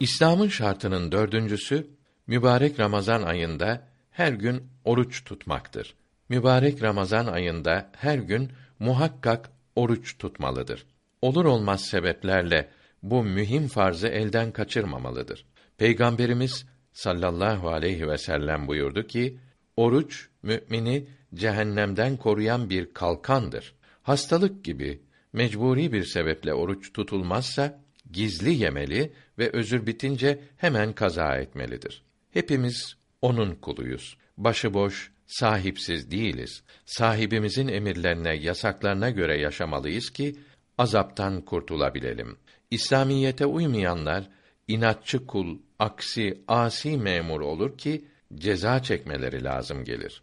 İslam'ın şartının dördüncüsü, mübarek Ramazan ayında her gün oruç tutmaktır. Mübarek Ramazan ayında her gün muhakkak oruç tutmalıdır. Olur olmaz sebeplerle bu mühim farzı elden kaçırmamalıdır. Peygamberimiz sallallahu aleyhi ve sellem buyurdu ki, oruç mümini cehennemden koruyan bir kalkandır. Hastalık gibi mecburi bir sebeple oruç tutulmazsa gizli yemeli ve özür bitince hemen kaza etmelidir. Hepimiz onun kuluyuz. Başıboş, sahipsiz değiliz. Sahibimizin emirlerine, yasaklarına göre yaşamalıyız ki azaptan kurtulabilelim. İslamiyete uymayanlar inatçı kul, aksi asi memur olur ki ceza çekmeleri lazım gelir.